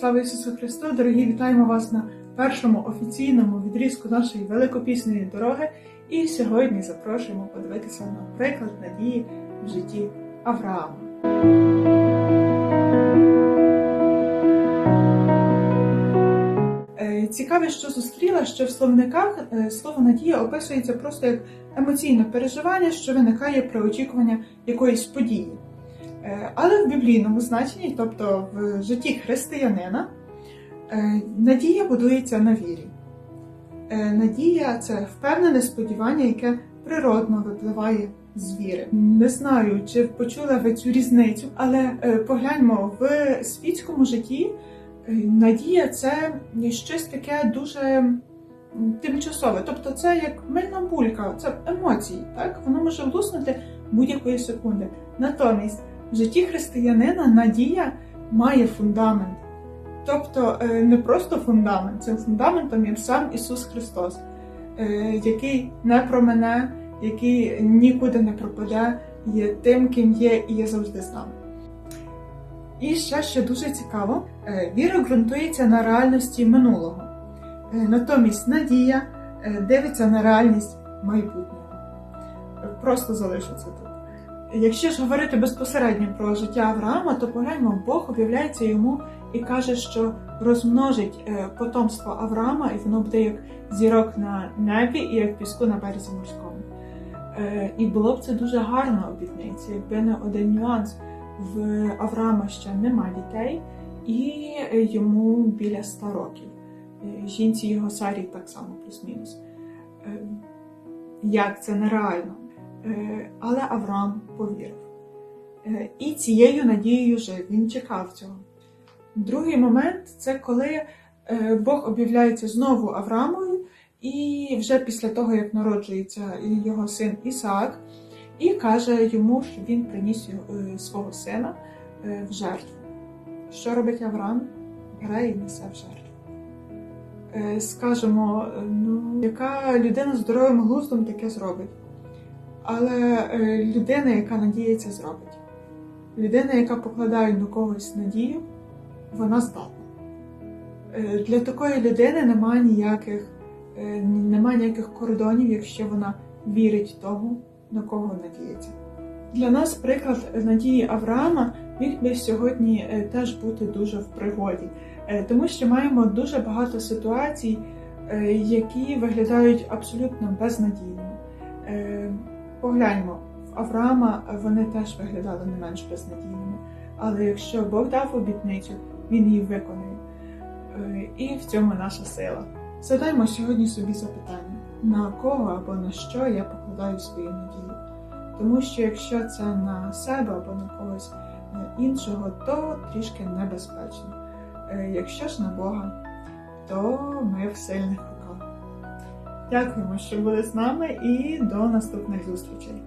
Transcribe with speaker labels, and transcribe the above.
Speaker 1: Слава Ісусу Христу! Дорогі, вітаємо вас на першому офіційному відрізку нашої великопісної дороги. І сьогодні запрошуємо подивитися на приклад надії в житті Авраама. Е, Цікаве, що зустріла, що в словниках е, слово надія описується просто як емоційне переживання, що виникає при очікуванні якоїсь події. Е, Але в біблійному значенні, тобто в житті християнина, е, надія будується на вірі. Е, Надія це впевнене сподівання, яке природно випливає з віри. Не знаю, чи почули ви цю різницю, але погляньмо в світському житті. Надія це щось таке дуже тимчасове. Тобто, це як мильна булька, це емоції, так воно може влуснути будь-якої секунди. Натомість в житті християнина надія має фундамент. Тобто е, не просто фундамент, цим фундаментом є сам Ісус Христос, е, який не промене, який нікуди не пропаде, є тим, ким є і є завжди з нами. І ще що дуже цікаво, е, віра ґрунтується на реальності минулого. Натомість надія дивиться на реальність майбутнього. Просто залишу це тут. Якщо ж говорити безпосередньо про життя Авраама, то погляньмо, Бог об'являється йому і каже, що розмножить е, потомство Авраама, і воно буде як зірок на небі і як піску на березі морському. Е, І було б це дуже гарна обітниця, якби не один нюанс. В Авраама ще нема дітей, і йому біля 100 років. Е, Жінці його Сарі так само плюс-мінус. Як це нереально? Е, Але Авраам повірив. Е, І цією надією жив, він чекав цього. Другий момент це коли е, Бог об'являється знову Авраамові, і вже після того, як народжується його син Ісаак, і каже йому, що він приніс свого сина в жертву. Що робить Авраам? Бере і несе в жертву. Скажемо, ну, яка людина з здоровим глуздом таке зробить? Але е, людина, яка надіється, зробить. Людина, яка покладає на когось надію, вона здатна. Е, Для такої людини немає ніяких, е, немає ніяких кордонів, якщо вона вірить тому, на кого надіється. Для нас приклад надії Авраама міг би сьогодні теж бути дуже в пригоді, тому що маємо дуже багато ситуацій, які виглядають абсолютно безнадійними. Погляньмо, в Авраама вони теж виглядали не менш безнадійними. Але якщо Бог дав обітницю, він її виконує. Е, І в цьому наша сила. Задаймо сьогодні собі запитання, на кого або на що я покладаю свою надію. Тому що якщо це на себе або на когось е, іншого, то трішки небезпечно. Е, Якщо ж на Бога, то ми в сильних. Дякуємо, що були з нами, і до наступних зустрічей.